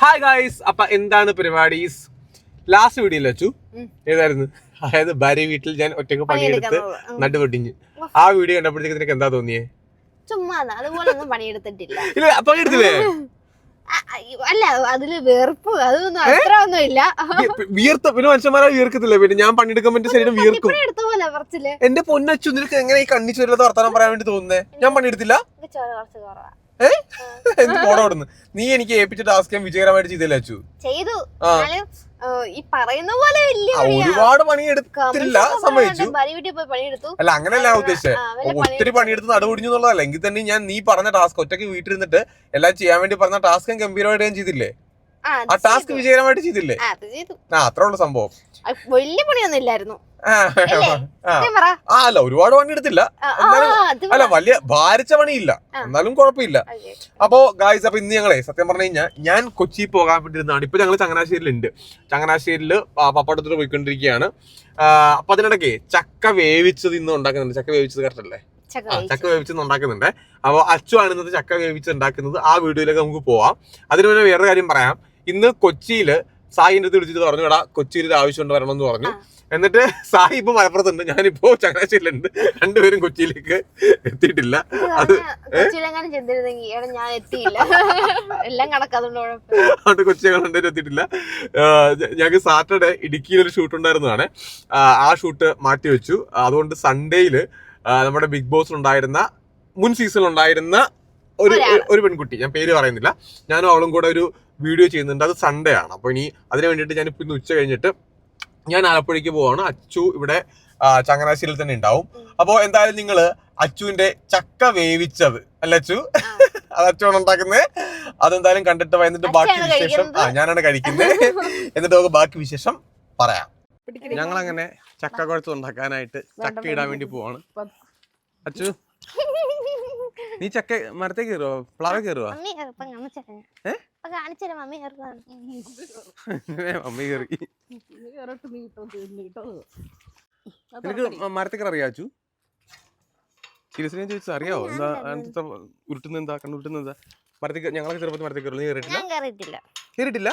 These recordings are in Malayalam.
ഹായ് ഗായ്സ് അപ്പൊ എന്താണ് പരിപാടീസ്? ലാസ്റ്റ് വീഡിയോയിൽ വെച്ചു. ഏതായിരുന്നു? അതായത് ഭാര്യ വീട്ടിൽ ഞാൻ ഒറ്റയ്ക്ക് പണിയെടുത്ത്. നടുപൊട്ടിഞ്ഞ് ആ വീഡിയോ കണ്ടപ്പോഴത്തേക്ക് നിനക്ക് എന്താ തോന്നിയേ? ചുമ്മാ അതുപോലെ ഒന്നും പണിയെടുത്തിട്ടില്ല. ഇല്ല പണിയെടുത്തില്ലേ അല്ല അതിൽ വെറുപ്പ് അതൊന്നും അത്ര ഒന്നും ഇല്ല വിയർത്ത പിന്നെ മനുഷ്യന്മാരെ വീർക്കത്തില്ല? പിന്നെ ഞാൻ പണിയെടുക്കാൻ പറ്റിയ ശരീരം പറച്ചിൽ എന്റെ പൊന്നച്ചു നിനക്ക് എങ്ങനെ ഈ കണ്ണിച്ചു വരുന്നത് വർത്താനം പറയാൻ വേണ്ടി തോന്നുന്നേ? ഞാൻ പണിയെടുത്തില്ല? ചോര കുറച്ച് കുറവാ. നീ എനിക്ക് ഏൽപ്പിച്ച ടാസ്ക് ഞാൻ വിജയകരമായിട്ട് ചെയ്തില്ല അച്ചു? ചെയ്തു. ഈ പറയുന്ന പോലെ ഒരുപാട് പണിയെടുത്തില്ല സമ്മതിച്ചു. വീട്ടിൽ അല്ല അങ്ങനെയല്ല ഉദ്ദേശിച്ചത് ഒത്തിരി പണിയെടുത്ത്. നടുപൊടിഞ്ഞു എന്നുള്ളതല്ല. എങ്കിൽ തന്നെ ഞാൻ നീ പറഞ്ഞ ടാസ്ക് ഒറ്റയ്ക്ക് നിന്നിട്ട് എല്ലാം ചെയ്യാൻ വേണ്ടി പറഞ്ഞ ടാസ്ക് ഞാൻ ഗംഭീരമായിട്ട് ഞാൻ ചെയ്തില്ലേ? ആ, ടാസ്ക്. വിജയകരമായിട്ട് ചെയ്തില്ലേ? ആ, അത്രേ സംഭവം. വലിയ പണിയൊന്നും ഇല്ലായിരുന്നു അല്ലേ? ഒരുപാട് പണി എടുത്തില്ല അല്ല വലിയ ഭാരിച്ച പണിയില്ല. എന്നാലും കുഴപ്പമില്ല. അപ്പോ ഗായ്സ് അപ്പൊ ഇന്ന് ഞങ്ങളെ സത്യം പറഞ്ഞു കഴിഞ്ഞാൽ ഞാൻ കൊച്ചി പോകാൻ വേണ്ടിയിരുന്നതാണ്. ഇപ്പൊ ഞങ്ങൾ ചങ്ങനാശ്ശേരിയിലുണ്ട് ചങ്ങനാശ്ശേരിയിൽ പപ്പടത്തോട് പോയിക്കൊണ്ടിരിക്കുകയാണ്. അപ്പൊ അതിനിടയ്ക്ക് ചക്ക വേവിച്ചത് ഇന്ന് ഉണ്ടാക്കുന്നുണ്ട്. ചക്ക വേവിച്ചത് കറക്റ്റ് അല്ലേ? ചക്ക. വേവിച്ചത് ഉണ്ടാക്കുന്നുണ്ട്. അപ്പോൾ അച്ചു ആണ് ഇന്നത്തെ ചക്ക വേവിച്ച് ഉണ്ടാക്കുന്നത്. ആ വീഡിയോയിലേക്ക് നമുക്ക് പോവാം. അതിന് മുന്നേ വേറൊരു കാര്യം പറയാം. ഇന്ന് കൊച്ചിയിൽ സായിന്റെ അടുത്ത് വിളിച്ചിട്ട് പറഞ്ഞു എടാ കൊച്ചിയിൽ ഒരു ആവശ്യമുണ്ട് വരണം എന്ന് പറഞ്ഞു എന്നിട്ട് സായി ഇപ്പൊ മലപ്പുറത്തുണ്ട്. ഞാനിപ്പോ ചങ്ങനാശ്ശേരിയിലുണ്ട്. രണ്ടുപേരും കൊച്ചിയിലേക്ക് എത്തിയിട്ടില്ല. അത് ഞാൻ എത്തിയില്ല. എല്ലാം അതുകൊണ്ട് കൊച്ചി ഞങ്ങൾ എത്തിയിട്ടില്ല. ഞങ്ങൾക്ക് സാറ്റർഡേ ഇടുക്കിയിൽ ഒരു ഷൂട്ട് ഉണ്ടായിരുന്നതാണ്. ആ, ആ ഷൂട്ട് മാറ്റി വെച്ചു. അതുകൊണ്ട് സൺഡേയിൽ നമ്മുടെ ബിഗ് ബോസ് ഉണ്ടായിരുന്ന മുൻ സീസണിൽ ഉണ്ടായിരുന്ന ഒരു ഒരു പെൺകുട്ടി. ഞാൻ പേര് പറയുന്നില്ല. ഞാനും അവളും കൂടെ ഒരു വീഡിയോ ചെയ്യുന്നുണ്ട്. അത് സൺഡേ ആണ്. അപ്പൊ ഇനി അതിന് വേണ്ടിയിട്ട് ഞാൻ ഇപ്പൊ ഇന്ന് ഉച്ച കഴിഞ്ഞിട്ട് ഞാൻ ആലപ്പുഴയ്ക്ക് പോവാണ്. അച്ചു ഇവിടെ ചങ്ങനാശ്ശേരിയിൽ തന്നെ ഉണ്ടാവും. അപ്പോ എന്തായാലും നിങ്ങൾ അച്ചുവിന്റെ ചക്ക വേവിച്ചത്. അല്ല അച്ചു? അത് അച്ചുവാണ് ഉണ്ടാക്കുന്നത് അതെന്തായാലും കണ്ടിട്ട് വന്നിട്ട് ബാക്കി വിശേഷം. ആ ഞാനാണ് കഴിക്കുന്നത് എന്നിട്ട് നമുക്ക് ബാക്കി വിശേഷം പറയാം. ഞങ്ങൾ അങ്ങനെ ചക്ക കുഴച്ച് ഉണ്ടാക്കാനായിട്ട് ചക്ക ഇടാൻ വേണ്ടി. പോവാണ്. അച്ചു. നീ ചക്ക മരത്തേ കയറുവോ പ്ലാവ കയറുവോ മമ്മി ഇപ്പം കാണിച്ചരാ ഏ? ഇപ്പൊ കാണിച്ചരാ മമ്മി കയറി നിനക്ക് മരത്തെ കയറി അറിയാ അച്ചു സീരിയസ്ലി ഞാൻ ചോദിച്ചത് അറിയാവോ? എന്താ അതിനകത്തെ ഉരുട്ടുന്ന എന്താ കണ്ണുരുട്ടുന്ന എന്താ? മരത്തേക്ക് ഞങ്ങളൊക്കെ ചെറുപ്പത്തിൽ മരത്തേ കയറുള്ളൂ നീ കയറിയിട്ടില്ല ഞാൻ കയറിയിട്ടില്ല കയറിയിട്ടില്ല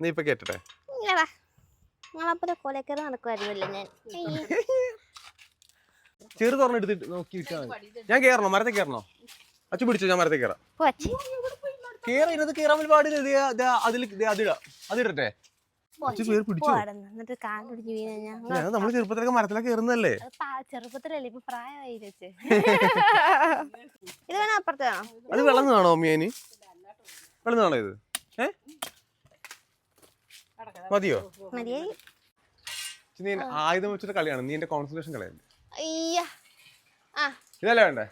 നീ ഇപ്പൊ കേട്ടട്ടെ? ഇല്ലടാ. നിങ്ങളപ്പോലെ കൊലക്കറി നടക്കുമായിരുന്നല്ലേ ഞാൻ. ചെറു തുറന്നെടുത്തിട്ട് നോക്കി വിട്ടാൽ മതി. ഞാൻ കേറണോ? മരത്തിൽ കേറണോ? അച്ഛൻ പിടിച്ചോ? ഞാൻ മരത്തിൽ കയറാം പോച്ചി കേറാ ഇതിനകത്ത് കേറാൻ വലിയ പാടില്ല. അതിൽ അതിടാ അതിടട്ടെ. പിടിച്ചോ? നമ്മൾ ചെറുപ്പത്തിലൊക്കെ മരത്തിലൊക്കെ കയറുന്നല്ലേ അത് പാ- ചെറുപ്പത്തിലല്ലേ? ഇപ്പൊ പ്രായമായി ചേച്ചി ഇത് വേണോ അപ്പുറത്ത്? വേണോ അത് വിളഞ്ഞാണോ അമ്മിയന് കാണോ ഇത്? ഏ? മതിയോ? മതിയായി. നീ ആയുധം വെച്ചിട്ട് കളിയാണ്. നീ എന്റെ കോൺസെൻട്രേഷൻ കളയല്ലേ അയ്യ. ആ. ഇതല്ലേ വേണ്ടേ?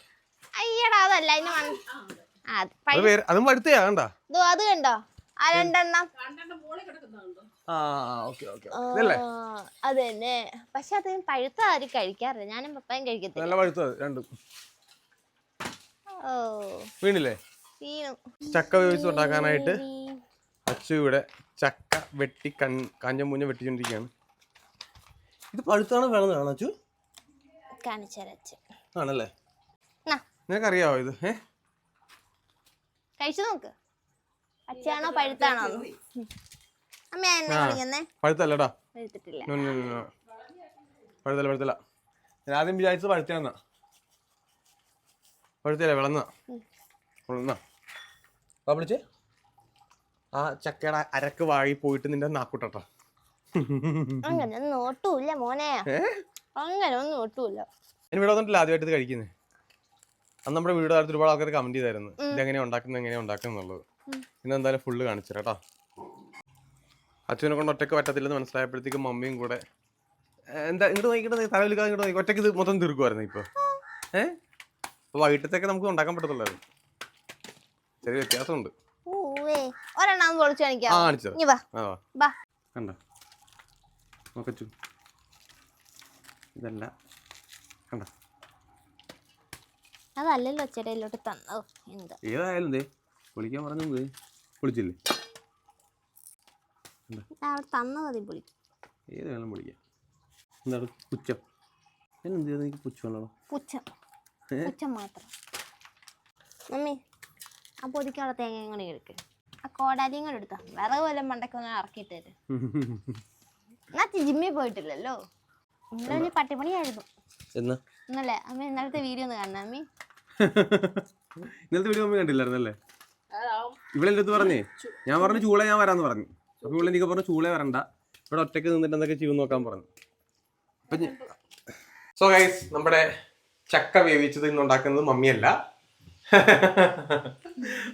അയ്യടാ അതല്ല അതിന് മൺ- ആ, അത് അത് പഴു- വേറെ അതും പഴുത്തയാ കണ്ടാ? ദോ, അത് കണ്ടോ? ആ രണ്ടെണ്ണം. ആ ഓക്കെ ഓക്കെ ഇതല്ലേ ആ, അത് തന്നെ. പക്ഷെ അത് പഴുത്ത ആരും കഴിക്കാറില്ല. ഞാനും പപ്പായും കഴിക്കത്തില്ല. നല്ല പഴുത്തത് രണ്ടും. ഓ. വീണില്ലേ? വീണു. ചക്ക വേവിച്ച് ഉണ്ടാക്കാനായിട്ട് അച്ചു ഇവിടെ ചക്ക വെട്ടി കൺ കാഞ്ഞ വെട്ടിക്കൊണ്ടിരിക്കുകയാണ് ഇത് പഴുത്താണ് വേണമെന്നാണ് അച്ചു? കാണിച്ചരച്ച് ആണല്ലേ? നിനക്കറിയാവോ ഇത്? ഏ? കഴിച്ചു നോക്ക്. പച്ചയാണോ പഴുത്താണോ? അമ്മ എന്നെ ആ. പഴുത്തല്ലടാ. പഴുത്തിട്ടില്ല. പഴുത്തല്ല പഴുത്തല്ല. ഞാൻ ആദ്യം വിചാരിച്ചത് പഴുത്തയാന്നാ പഴുത്തല്ല വിളന്ന. വിളന്ന വിളിച്ചേ. ആ ചക്കയുടെ അരക്ക് വാഴി പോയിട്ട് നിന്റെ നാക്കൂട്ടോ അങ്ങനെ ഒന്നും ഒട്ടുമില്ല മോനെ. അങ്ങനെ ഒന്നും ഒട്ടുമില്ല ഞാൻ ഇവിടെ വന്നിട്ടില്ല ആദ്യമായിട്ട് ഇത് കഴിക്കുന്നത് അന്ന് നമ്മുടെ വീട് അടുത്ത് ഒരുപാട് ആൾക്കാർ കമന്റ് ചെയ്തായിരുന്നു. ഇതെങ്ങനെയാ ഉണ്ടാക്കുന്നത് എങ്ങനെയാ ഉണ്ടാക്കുന്നുള്ളത് ഇന്ന് എന്തായാലും ഫുള്ള് കാണിച്ചു കേട്ടോ അച്ഛനെ കൊണ്ട് ഒറ്റയ്ക്ക് പറ്റത്തില്ലെന്ന് മനസ്സിലായപ്പോഴത്തേക്കും മമ്മിയും കൂടെ എന്താ ഇങ്ങോട്ട് നോക്കിയിട്ട് തലവിലിക്കാതെ ഇങ്ങോട്ട് നോക്കി. ഒറ്റയ്ക്ക് ഇത് മൊത്തം തീർക്കുമായിരുന്നു ഇപ്പോൾ ഏഹ് അപ്പോൾ വൈകിട്ടത്തേക്ക് നമുക്ക് ഉണ്ടാക്കാൻ പറ്റത്തുള്ളായിരുന്നു. ചെറിയ വ്യത്യാസമുണ്ട്. ഒരെണ്ണം വാ. കണ്ട? നോക്കച്ചു ഇതല്ല. കണ്ടോ? അതല്ലല്ലോ ചേട്ടയിലോട്ട് തന്നോ എന്ത്? ഏതായാലും ദേ വിളിക്കാൻ പറഞ്ഞു വിളിച്ചില്ലേ ഞാൻ അവിടെ തന്നത് മതി പൊളിക്കും ഏത് വേണം പൊളിക്കാം എന്താണ് പുച്ഛം? എന്നെന്ത് ചെയ്തു എനിക്ക് പുച്ഛമാണോ പുച്ഛം. പുച്ഛം മാത്രം. മമ്മി ആ പൊതിക്കാനുള്ള തേങ്ങ കൂടി എടുക്ക്. ആ കോടാലിയും കൂടെ എടുത്തോ. വിറക് വല്ല മണ്ടക്കൊന്നും ഇറക്കിയിട്ട് തരും എന്നാ ജിമ്മിൽ പോയിട്ടില്ലല്ലോ? ഇന്നലെ പട്ടിപ്പണിയായിരുന്നു എന്നാ? ഇന്നലെ. അമ്മ ഇന്നലത്തെ വീഡിയോ ഒന്ന് കാണണം അമ്മി. ഇന്നലത്തെ വീഡിയോ മമ്മി കണ്ടില്ലായിരുന്നല്ലേ? ഇവിടെ അടുത്ത് പറഞ്ഞേ ഞാൻ പറഞ്ഞു ചൂള ഞാൻ വരാന്ന് പറഞ്ഞു. അപ്പൊ ഇവിടെ എനിക്ക് പറഞ്ഞു ചൂള വരണ്ട. ഇവിടെ ഒറ്റയ്ക്ക് നിന്നിട്ട് എന്തൊക്കെ ചെയ്യും നോക്കാൻ പറഞ്ഞു. സോ ഗൈസ് നമ്മുടെ ചക്ക വേവിച്ചത് ഇന്ന് ഉണ്ടാക്കുന്നത് മമ്മിയല്ല.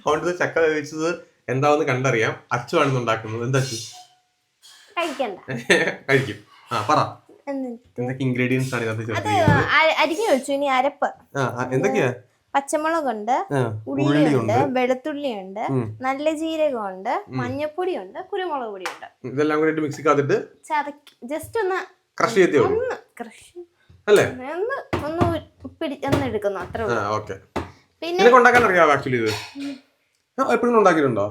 അതുകൊണ്ട് ചക്ക വേവിച്ചത് എന്താവെന്ന് കണ്ടറിയാം. അച്ചു ആണ് ഉണ്ടാക്കുന്നത്. എന്താ അച്ചു? കഴിക്കണ്ട. കഴിക്കും. ആ പറ. എന്തൊക്കെ ഇൻഗ്രീഡിയൻസ് ആണ് അത് അരിഞ്ഞു വെച്ചു ഇനി അരപ്പ്. എന്തൊക്കെയാ? പച്ചമുളകുണ്ട് ഉള്ളിയുണ്ട് വെളുത്തുള്ളിയുണ്ട് നല്ല ജീരകമുണ്ട് മഞ്ഞപ്പൊടിയുണ്ട് കുരുമുളക് പൊടിയുണ്ട്. ഇതെല്ലാം കൂടി മിക്സിക്കകത്തിട്ട് ചതക്കി ജസ്റ്റ് ഒന്ന് ക്രഷ് ചെയ്തേ ഒന്ന് ക്രഷ് അല്ലേ? ഒന്ന് ഒന്ന് പിടി ഒന്ന് എടുക്കുന്നു അത്ര പിന്നെ ഉണ്ടാക്കാൻ അറിയാവോ ആക്ച്വലി ഇത്? എപ്പോഴും ഉണ്ടാക്കിയിട്ടുണ്ടോ?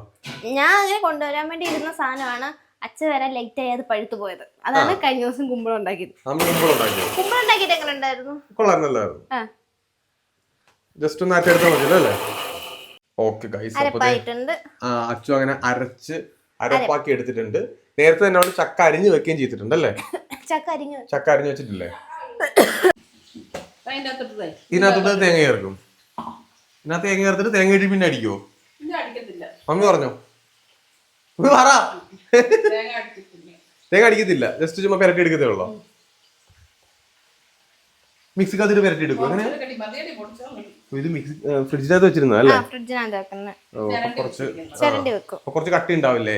ഞാൻ അങ്ങനെ കൊണ്ടുവരാൻ വേണ്ടി ഇരുന്ന സാധനമാണ് അച്ഛൻ വരാൻ ലേറ്റ് ആയി അത് പഴുത്തു പോയത്. അതാണ് കഴിഞ്ഞ ദിവസം കുമ്പളം ഉണ്ടാക്കിയത്. കുമ്പളം ഉണ്ടാക്കിയിട്ട് എങ്ങനെ ഉണ്ടായിരുന്നു? ജസ്റ്റ് ഒന്ന് അരച്ചെടുത്താൽ മതിയല്ലോ അല്ലേ? ഓക്കെ ഗൈസ് അച്ചു അങ്ങനെ അരച്ച് അരപ്പാക്കി എടുത്തിട്ടുണ്ട്. നേരത്തെ തന്നെ അവൾ ചക്ക അരിഞ്ഞു വെക്കുകയും ചെയ്തിട്ടുണ്ട് അല്ലേ? ചക്ക അരിഞ്ഞു ചക്ക അരിഞ്ഞു വെച്ചിട്ടില്ലേ? ഇതിനകത്തോട്ട് തേങ്ങ ചേർക്കും. ഇതിനകത്ത് തേങ്ങ ചേർത്തിട്ട് തേങ്ങ ഇട്ട് പിന്നെ അടിക്കോ അങ്ങ് മമ്മി പറഞ്ഞോ? പറ. തേങ്ങ അടിക്കത്തില്ല. ജസ്റ്റ് ചുമ്മാ പെരട്ടി എടുക്കത്തേ ഉള്ളോ? മിക്സിക്കകത്തിട്ട് പെരട്ടി എടുക്കും? അങ്ങനെ? ഇത് മിക്സി ഫ്രിഡ്ജിനകത്ത് വെച്ചിരുന്ന അല്ലേ? കുറച്ച് ചിരണ്ടി വെക്കും. കുറച്ച് കട്ടി ഉണ്ടാവില്ലേ?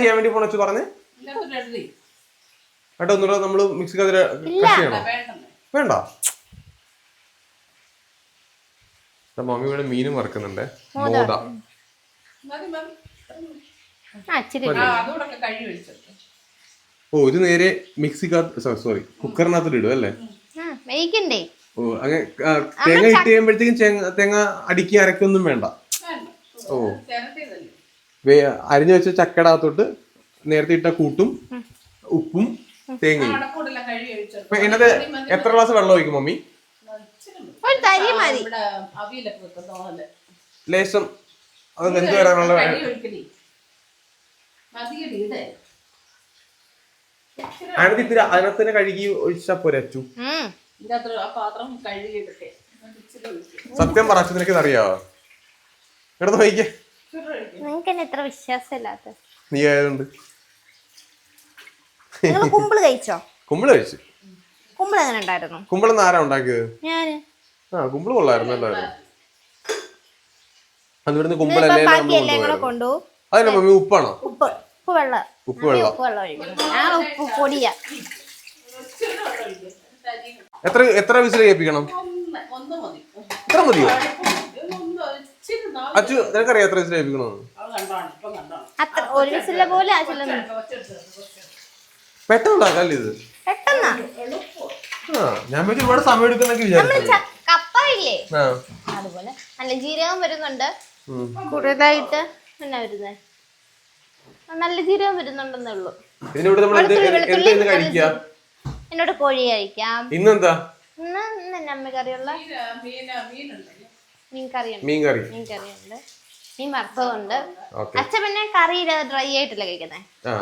ചെയ്യാൻ വേണ്ടി പോണച്ചു പറഞ്ഞേ? കേട്ടോ ഒന്നുകൂടെ നമ്മൾ ചെയ്യണോ? വേണ്ടെന്ന്. വേണ്ട ദാ മമ്മി ഇവിടെ മീനും വറക്കുന്നുണ്ട്. മോദ. ഓ ഇത് നേരെ മിക്സിക്കകത്ത് സോറി കുക്കറിനകത്തോട് ഇടും അല്ലേ? ഓ അങ്ങനെ തേങ്ങ ഇട്ട് കഴിയുമ്പോഴത്തേക്കും തേങ്ങ അടുക്കി അരക്കൊന്നും വേണ്ട. ഓ. അരിഞ്ഞു വെച്ച ചക്കയുടെ അകത്തോട്ട് നേരത്തെ ഇട്ട കൂട്ടും ഉപ്പും തേങ്ങയും. എന്നത് എത്ര ഗ്ലാസ് വെള്ളം ഒഴിക്കും മമ്മി? ഒരു തരി മതി. ഇവിടെ അവിയലൊക്കെ വെക്കുന്ന ലേശം അത് വെന്ത് വരാനുള്ള വേ- കഴുകി ഇത്തിരി ഒഴിച്ചാ പോരെ അച്ചു? സത്യം പറച്ചു നിനക്ക് അറിയാവോ നോക്കിക്കേ ഇച്ചിരി എത്ര വിശ്വാസമില്ലാത്ത. നീ ആയതുകൊണ്ട്. കുമ്പിൾ കഴിച്ചോ? കുമ്പിൾ കഴിച്ചു. കുമ്പിൾ എങ്ങനെ ഉണ്ടായിരുന്നു? കുമ്പിളെന്ന് ആരാ ഉണ്ടാക്കിയത്? ഞാൻ. ആ കുമ്പിൾ കൊള്ളായിരുന്നു എല്ലാവരും. കൊണ്ടുപോയത്? കൊണ്ടുപോകും അതിന്റെ മമ്മി ഉപ്പാണോ? ഉപ്പ് ഉപ്പ് വെള്ളം. ഉപ്പ് വെള്ളം. ഉപ്പ് വെള്ളം ഒഴിക്കണം. ഞാൻ ഉപ്പ് പൊടിയാ. എത്ര എത്ര വിസിൽ കേൾപ്പിക്കണം? ഇത്ര മതിയോ? അച്ചു നിനക്കറിയാം എത്ര വിസിൽ കേൾപ്പിക്കണമെന്ന് അത്ര ഒരു വിസിലെ പോലെ ആവശ്യമില്ല പെട്ടെന്ന് ഉണ്ടാക്കാല്ലേ ഇത്? പെട്ടെന്നാ? ഞാൻ വെച്ച് ഒരുപാട് സമയം എടുക്കുന്നൊക്കെ വിചാരിച്ചു. ഇല്ലേ ആ. അതുപോലെ. നല്ല ജീരകം വരുന്നുണ്ട്. കൂടുതലായിട്ട് എന്നാ വരുന്നത് നല്ല ജീരകം വരുന്നുണ്ടെന്നേ ഉള്ളൂ. എന്നോട് കോഴി കഴിക്കാം. ഇന്നെന്താ? ഇന്ന് അമ്മ കറിയുള്ള? മീൻ കറിയുണ്ട് മീൻ കറി മീൻ കറിയുണ്ട് മീൻ വറുത്തതുണ്ട്. അച്ഛൻ പിന്നെ കറിയില്ലാതെ ഡ്രൈ ആയിട്ടല്ലേ കഴിക്കുന്നേ? ആ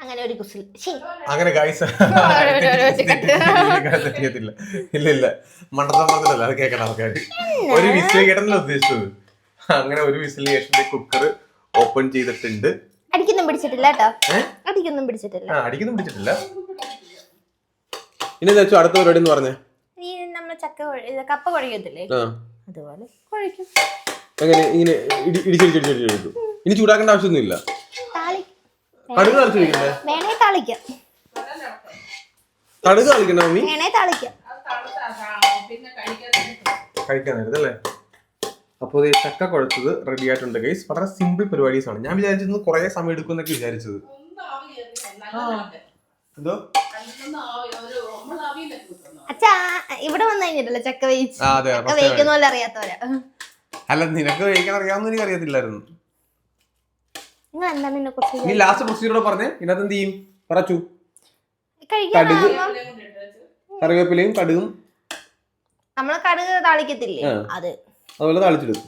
അങ്ങനെ ഒരു കുസിൽ. ശ്ശി. അങ്ങനെ ഗൈസ് തെറ്റിയത്തില്ല ഇല്ല ഇല്ല. മണ്ടത്തം പറഞ്ഞില്ല അത് കേൾക്കണം ആൾക്കാർ ഒരു വിസിൽ കേട്ടല്ലോ ഉദ്ദേശിച്ചത്? അങ്ങനെ ഒരു വിസിലിന് ശേഷം കുക്കർ ഓപ്പൺ ചെയ്തിട്ടുണ്ട്. അടിക്കൊന്നും പിടിച്ചിട്ടില്ല കേട്ടോ. അടിക്കൊന്നും പിടിച്ചിട്ടില്ല. ആ അടിക്കൊന്നും പിടിച്ചിട്ടില്ല. ഇനി അടുത്ത പരിപാടി എന്ന് പറഞ്ഞേ. നമ്മൾ ചക്ക കുഴ- കപ്പ കുഴക്കത്തില്ലേ? അതുപോലെ കുഴക്കും. അങ്ങനെ ഇങ്ങനെ ഇനി ചൂടാക്കേണ്ട ആവശ്യമൊന്നുമില്ല. താളി കടുക് വയ്ക്കണ്ടേ വേണേ താളിക്കാം. കടുക് കളിക്കണ്ട മമ്മി? വേണേ താളിക്കാം. കഴിക്കാൻ അല്ലേ അപ്പോൾ ഈ ചക്ക കുഴച്ചത് റെഡി ആയിട്ടുണ്ട് ഗൈസ് വളരെ സിമ്പിൾ പരിപാടീസ് ആണ് ഞാൻ വിചാരിച്ചിരുന്നത് കുറേ സമയം എടുക്കും എന്നൊക്കെ വിചാരിച്ചത് എന്തോ? അച്ഛാ ഇവിടെ വന്നു കഴിഞ്ഞിട്ടല്ലോ ചക്ക വേവിച്ച്? അതെ ചക്ക വേവിക്കുന്ന പോലെ അറിയാത്തവരാ. അല്ല നിനക്ക് കഴിക്കാൻ അറിയാവുന്ന എനിക്ക് അറിയത്തില്ലായിരുന്നു. നിങ്ങൾ എന്താണ് എന്നെ കുറിച്ച് നീ ലാസ്റ്റ് പ്രൊസീജിയറോട് പറഞ്ഞേ. ഇതിനകത്ത് എന്ത് ചെയ്യും? പറച്ചു. കടുക്. കറിവേപ്പിലയും കടുകും. നമ്മൾ കടുക് താളിക്കത്തില്ലേ? ആ. അത്. അതുപോലെ താളിച്ചിടും.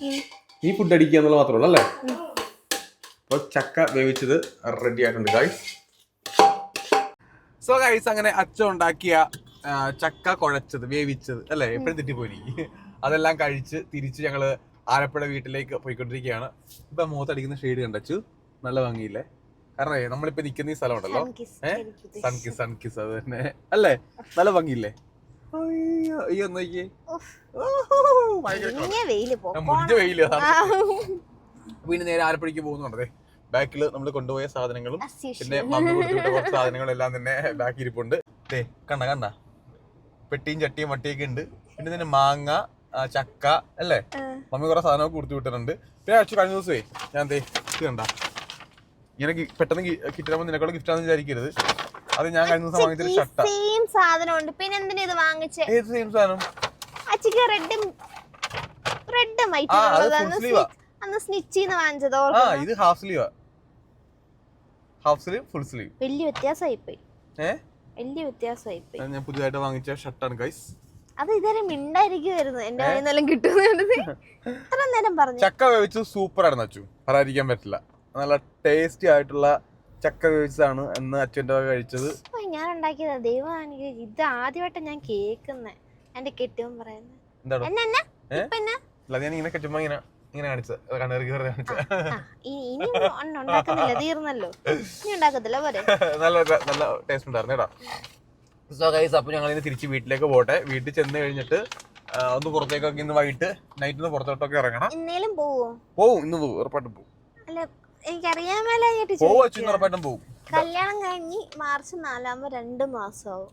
നീ ഫുഡ് അടിക്കുക എന്നുള്ള മാത്രമേ ഉള്ളൂ അല്ലേ? അപ്പോൾ ചക്ക വേവിച്ചത് റെഡി ആയിട്ടുണ്ട് ഗൈസ് സോ ഗൈസ് അങ്ങനെ അച്ഛൻ ഉണ്ടാക്കിയ ആ, ചക്ക കുഴച്ചത് വേവിച്ചത് അല്ലേ? എപ്പോഴും തെറ്റിപ്പോയി അതെല്ലാം കഴിച്ച് തിരിച്ച് ഞങ്ങൾ ആലപ്പുഴ വീട്ടിലേക്ക് പോയിക്കൊണ്ടിരിക്കുകയാണ്. ഇപ്പൊ മുഖത്തടിക്കുന്ന ഷെയ്ഡ് കണ്ടച്ചു നല്ല ഭംഗിയില്ലേ? കാരണം നമ്മളിപ്പോ നിക്കുന്ന ഈ സ്ഥലം ഉണ്ടല്ലോ Sun സൺകിസ് ഏ? സൺ കിസ് സൺ കിസ് അത് തന്നെ. അല്ലേ? നല്ല ഭംഗിയില്ലേ? അയ്യോ അയ്യോ നോക്കിയേ. മുടിഞ്ഞ വെയിൽ. പിന്നെ നേരെ ആലപ്പുഴയ്ക്ക് പോകുന്നുണ്ടേ? ബാക്കിൽ നമ്മൾ കൊണ്ടുപോയ സാധനങ്ങളും. പിന്നെ മമ്മി കൊടുത്തുവിട്ട കുറച്ച് സാധനങ്ങളെല്ലാം തന്നെ ബാക്കി ഇരിപ്പുണ്ട് ദേ കണ്ട കണ്ട. പെട്ടിയും ചട്ടിയും വട്ടിയൊക്കെ ഉണ്ട്. പിന്നെ തന്നെ മാങ്ങ ചക്ക അല്ലേ? മമ്മി കുറെ സാധനമൊക്കെ കൊടുത്തു വിട്ടിട്ടുണ്ട് പിന്നെ കഴിഞ്ഞ ദിവസമേ ഞാൻ ദേ ഇത് കണ്ട. ഇങ്ങനെ പെട്ടെന്ന് പെട്ടെന്ന് കിട്ടുമ്പോൾ നിനക്കുള്ള ഗിഫ്റ്റ് ആണെന്ന് വിചാരിക്കരുത്. അത് ഞാൻ കഴിഞ്ഞ ദിവസം വാങ്ങിച്ചൊരു ഷർട്ട്. സെയിം സാധനം ഉണ്ട്. പിന്നെ എന്തിനാ ഇത് വാങ്ങിച്ചേ? ഏത് സെയിം സാധനം? അച്ചിക്ക് റെഡും റെഡും full അന്ന് സ്നിച്ചിന്ന് വാങ്ങിച്ചത് ആ ഇത് ഹാഫ് സ്ലീവാ ഹാഫ് സ്ലീവ് ഫുൾ സ്ലീവ് വലിയ വ്യത്യാസമായി പോയി ഏ? വലിയ വ്യത്യാസമായി പോയി ഞാൻ പുതിയതായിട്ട് വാങ്ങിച്ച ഷർട്ടാണ് ഗൈസ് അത് ഇതുവരെ മിണ്ടായിരിക്കുമായിരുന്നു എന്റെ കയ്യിൽ നിന്നെല്ലാം കിട്ടുന്നത് ഇത്ര നേരം പറഞ്ഞു. ചക്ക വേവിച്ചത് സൂപ്പർ ആയിരുന്നു അച്ചു. പറയാതിരിക്കാൻ പറ്റില്ല. നല്ല ടേസ്റ്റി ആയിട്ടുള്ള ചക്ക വേവിച്ചതാണ് എന്ന് അച്ഛന്റെ വക കഴിച്ചത്. ഞാൻ ഉണ്ടാക്കിയതാ. ദൈവം എനിക്ക് ഇത് ആദ്യമായിട്ട് ഞാൻ കേൾക്കുന്നേ. എന്റെ കെട്ടിയവൻ പറയുന്നത് ഞാൻ ഇങ്ങനെ ചുമ്മാ ഇങ്ങനെ ഇങ്ങനെ കാണിച്ചത്. തീർന്നല്ലോ. നല്ല നല്ല ടേസ്റ്റ് ഉണ്ടായിരുന്നു കേട്ടോ. സോ ഗൈസ് അപ്പോൾ ഞങ്ങൾ ഇനി തിരിച്ച് വീട്ടിലേക്ക് പോട്ടെ. വീട്ടിൽ ചെന്ന് കഴിഞ്ഞിട്ട് ഒന്ന് പുറത്തേക്കൊക്കെ ഇന്ന് വൈകിട്ട് നൈറ്റ് ഒന്ന് പുറത്തോട്ടൊക്കെ ഇറങ്ങണം. പോവോ? പോവും ഇന്ന് പോവും. ഉറപ്പായിട്ടും പോവും. എനിക്കറിയാൻ മേലായിട്ട് പോവും കല്യാണം കഴിഞ്ഞ് മാർച്ച് നാലാകുമ്പോ രണ്ട് മാസമാവും.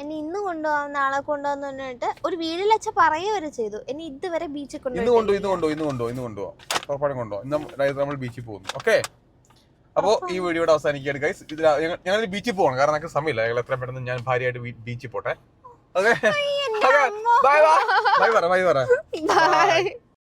എന്നെ ഇന്ന് കൊണ്ടുപോകാം നാളെ കൊണ്ടുപോകാന്ന് പറഞ്ഞിട്ട് ഒരു വീട്ടിൽ വെച്ച പറയുവരെ ചെയ്തു. എന്നെ ഇതുവരെ ബീച്ചിൽ ഇന്ന് കൊണ്ടു ഇന്ന് കൊണ്ടു ഇന്ന് കൊണ്ടു ഇന്ന് കൊണ്ടുപോകാം ഉറപ്പായിട്ടും കൊണ്ടുപോകാം ഇന്ന് നമ്മൾ ബീച്ചിൽ പോകുന്നു. ഓക്കെ അപ്പോൾ ഈ വീഡിയോയുടെ അവസാനിക്കുകയാണ് ഗൈസ് ഇത് ഞങ്ങൾ ബീച്ചിൽ പോകണം കാരണം ഞങ്ങൾക്ക് സമയമില്ല. ഞങ്ങൾ എത്ര പെട്ടെന്ന് ഞാൻ ഭാര്യയായിട്ട് ബീച്ചിൽ പോട്ടെ. ഓക്കെ ബൈ ബൈ ബൈ പറ ബൈ പറ. Bye.